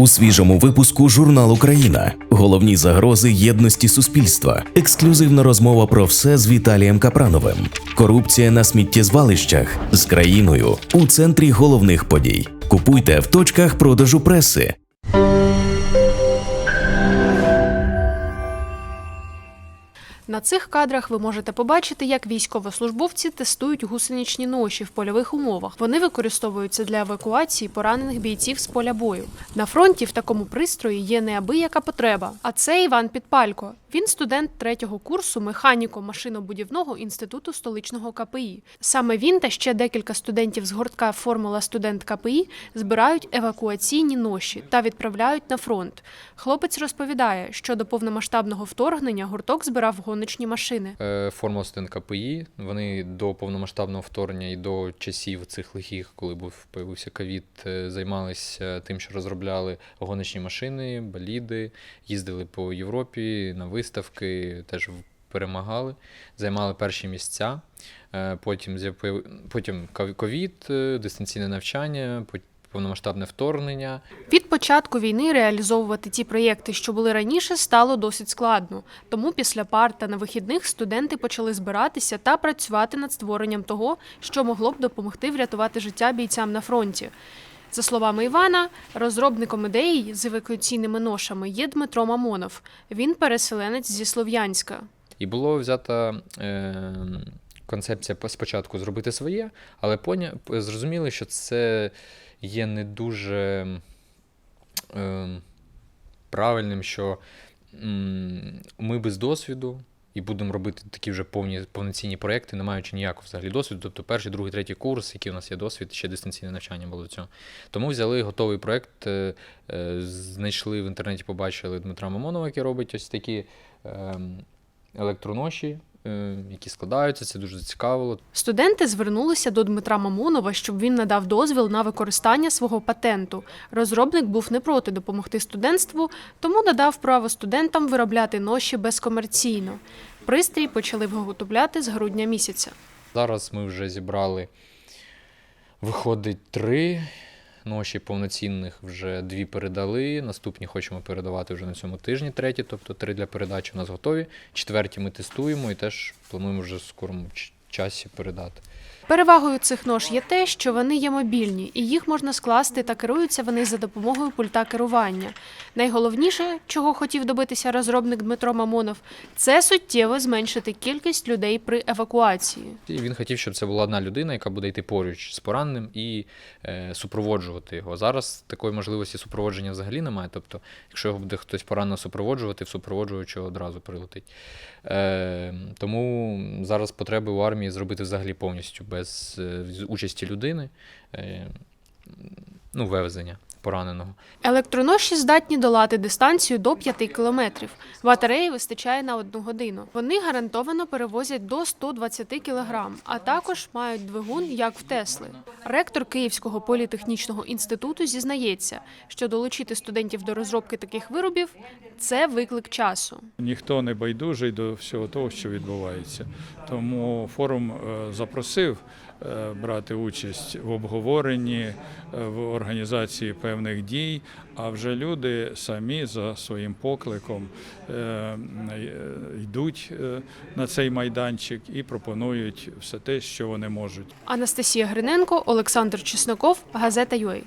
У свіжому випуску журнал Україна. Головні загрози єдності суспільства. Ексклюзивна розмова про все з Віталієм Капрановим. Корупція на сміттєзвалищах з країною у центрі головних подій. Купуйте в точках продажу преси. На цих кадрах ви можете побачити, як військовослужбовці тестують гусеничні ноші в польових умовах. Вони використовуються для евакуації поранених бійців з поля бою. На фронті в такому пристрої є неабияка потреба. А це Іван Підпалько. Він студент третього курсу механіко-машинобудівного інституту столичного КПІ. Саме він та ще декілька студентів з гуртка Формула студент КПІ збирають евакуаційні ноші та відправляють на фронт. Хлопець розповідає, що до повномасштабного вторгнення гурток збирав гоночні машини. Е, Формула студент КПІ. Вони до повномасштабного вторгнення і до часів цих лихих, коли був появився ковід, е, займалися тим, що розробляли гоночні машини, боліди, їздили по Європі на виставки, теж перемагали, займали перші місця. Е, Потім потім ковід, дистанційне навчання, повномасштабне вторгнення. Від початку війни реалізовувати ті проєкти, що були раніше, стало досить складно. Тому після пар та на вихідних студенти почали збиратися та працювати над створенням того, що могло б допомогти врятувати життя бійцям на фронті. За словами Івана, розробником ідеї з евакуаційними ношами є Дмитро Мамонов. Він переселенець зі Слов'янська. І було взята е, концепція спочатку зробити своє, але поня... зрозуміли, що це є не дуже е, правильним, що м, ми без досвіду. І будемо робити такі вже повні повноцінні проекти, не маючи ніякого взагалі досвіду. Тобто перший, другий, третій курс, який у нас є досвід, ще дистанційне навчання було до цього. Тому взяли готовий проект, е, е, знайшли в інтернеті, побачили Дмитра Мамонова, який робить ось такі ем, електроноші, які складаються. Це дуже зацікавило. Студенти звернулися до Дмитра Мамонова, щоб він надав дозвіл на використання свого патенту. Розробник був не проти допомогти студентству, тому надав право студентам виробляти ноші безкомерційно. Пристрій почали виготовляти з грудня місяця. Зараз ми вже зібрали, виходить, три ноші повноцінних, вже дві передали. Наступні хочемо передавати вже на цьому тижні, треті, тобто три для передачі у нас готові. Четверті ми тестуємо і теж плануємо вже в скорому часі передати. Перевагою цих нож є те, що вони є мобільні, і їх можна скласти та керуються вони за допомогою пульта керування. Найголовніше, чого хотів добитися розробник Дмитро Мамонов, це суттєво зменшити кількість людей при евакуації. Він хотів, щоб це була одна людина, яка буде йти поруч з пораненим і е, супроводжувати його. Зараз такої можливості супроводження взагалі немає. Тобто, якщо його буде хтось поранено супроводжувати, в супроводжуючого одразу прилетить. Е, тому зараз потреби у армії зробити взагалі повністю без е, з участі людини, е, ну, вивезення пораненого. Електроноші здатні долати дистанцію до 5 кілометрів. Батареї вистачає на одну годину. Вони гарантовано перевозять до 120 кілограм, а також мають двигун, як в Тесли. Ректор Київського політехнічного інституту зізнається, що долучити студентів до розробки таких виробів це виклик часу. Ніхто не байдужий до всього того, що відбувається. Тому форум е, запросив брати участь в обговоренні, е, в організації певних дій. А вже люди самі за своїм покликом е, е, йдуть е, на цей майданчик і пропонують все те, що вони можуть. Анастасія Гриненко, Олександр Чесноков, газета «Юей».